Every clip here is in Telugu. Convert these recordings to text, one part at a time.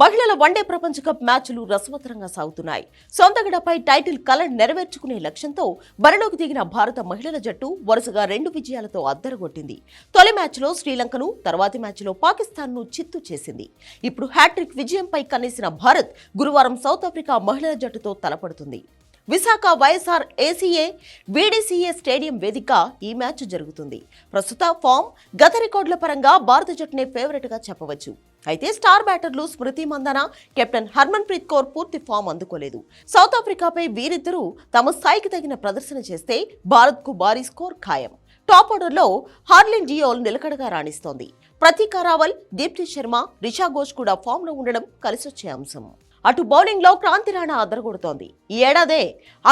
మహిళల వన్డే ప్రపంచ కప్ మ్యాచ్లు రసవత్తరంగా సాగుతున్నాయి. సొంతగడపై టైటిల్ కల నెరవేర్చుకునే లక్ష్యంతో బరిలోకి దిగిన భారత మహిళల జట్టు వరుసగా రెండు విజయాలతో అద్దరగొట్టింది. తొలి మ్యాచ్లో శ్రీలంకను తర్వాతి మ్యాచ్లో పాకిస్తాన్ను చిత్తు చేసింది. ఇప్పుడు హ్యాట్రిక్ విజయంపై కన్నేసిన భారత్ గురువారం సౌత్ ఆఫ్రికా మహిళల జట్టుతో తలపడుతుంది. Visakha YSR ACA VDCA stadium వేదిక ఈ మ్యాచ్ జరుగుతుంది. ప్రస్తుత ఫామ్ గత రికార్డుల పరంగా భారత జట్టునే ఫేవరెట్గా చెప్పవచ్చు. అయితే స్టార్ బ్యాటర్లు స్మృతి మందన కెప్టెన్ హర్మన్ ప్రీత్ కౌర్ పూర్తి ఫామ్ అందుకోలేదు. సౌత్ ఆఫ్రికాపై వీరిద్దరూ తమ స్థాయికి తగిన ప్రదర్శన చేస్తే భారత్కు భారీ స్కోర్ ఖాయం. టాప్ ఆర్డర్లో హార్లిన్ జియోల్ నిలకడగా రాణిస్తోంది. ప్రతీక రావల్ దీప్తి శర్మ రిషా ఘోష్ కూడా ఫామ్లో ఉండడం కలిసొచ్చే అంశం. అటు బౌలింగ్లో క్రాంతి రాణా అదరగొడుతోంది. ఈ ఏడాదే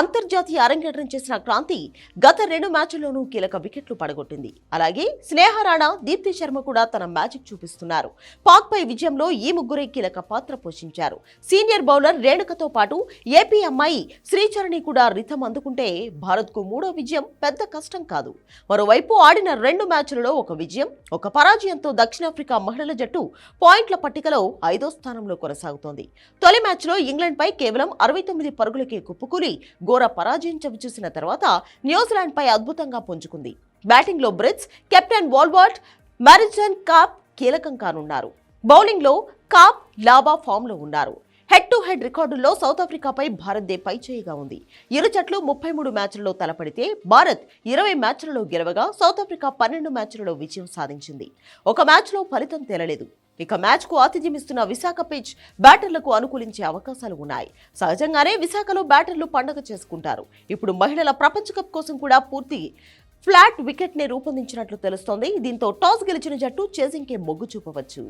అంతర్జాతీయ అరంగేట్రం చేసిన క్రాంతి గత రెండు మ్యాచ్ల్లోనూ కీలక వికెట్లు పడగొట్టింది. అలాగే స్నేహ రాణా దీప్తి శర్మ కూడా తన మ్యాజిక్ చూపిస్తున్నారు. పాక్పై విజయంలో ఈ ముగ్గురే కీలక పాత్ర పోషించారు. సీనియర్ బౌలర్ రేణుకతో పాటు ఏపీ అమ్మాయి శ్రీచరణి కూడా రిథం అందుకుంటే భారత్కు మూడో విజయం పెద్ద కష్టం కాదు. మరోవైపు ఆడిన రెండు మ్యాచ్లలో ఒక విజయం ఒక పరాజయంతో దక్షిణాఫ్రికా మహిళల జట్టు పాయింట్ల పట్టికలో ఐదో స్థానంలో కొనసాగుతోంది. తొలి మ్యాచ్లో ఇంగ్లాండ్పై కేవలం అరవై తొమ్మిది పరుగులకే కుప్పుకూలి ఘోర పరాజయం చవిచూసిన తర్వాత న్యూజిలాండ్పై అద్భుతంగా పుంజుకుంది. బ్యాటింగ్లో Brits captain Wolvaardt Marizanne Kapp కీలకం కానున్నారు. బౌలింగ్లో కాప్ లాబా ఫామ్లో ఉన్నారు. హెడ్ టు హెడ్ రికార్డుల్లో సౌత్ ఆఫ్రికాపై భారత్ దే పైచేయిగా ఉంది. ఇరు జట్లు ముప్పై మూడు మ్యాచ్లలో తలపడితే భారత్ ఇరవై మ్యాచ్లలో గెలవగా సౌత్ ఆఫ్రికా పన్నెండు మ్యాచ్లలో విజయం సాధించింది. ఒక మ్యాచ్లో ఫలితం తేలలేదు. ఇక మ్యాచ్కు ఆతిథ్యమిస్తున్న విశాఖ పిచ్ బ్యాటర్లకు అనుకూలించే అవకాశాలు ఉన్నాయి. సహజంగానే విశాఖలో బ్యాటర్లు పండగ చేసుకుంటారు. ఇప్పుడు మహిళల ప్రపంచ కప్ కోసం కూడా పూర్తి ఫ్లాట్ వికెట్ని రూపొందించినట్లు తెలుస్తోంది. దీంతో టాస్ గెలిచిన జట్టు చేసింగ్కే మొగ్గు చూపవచ్చు.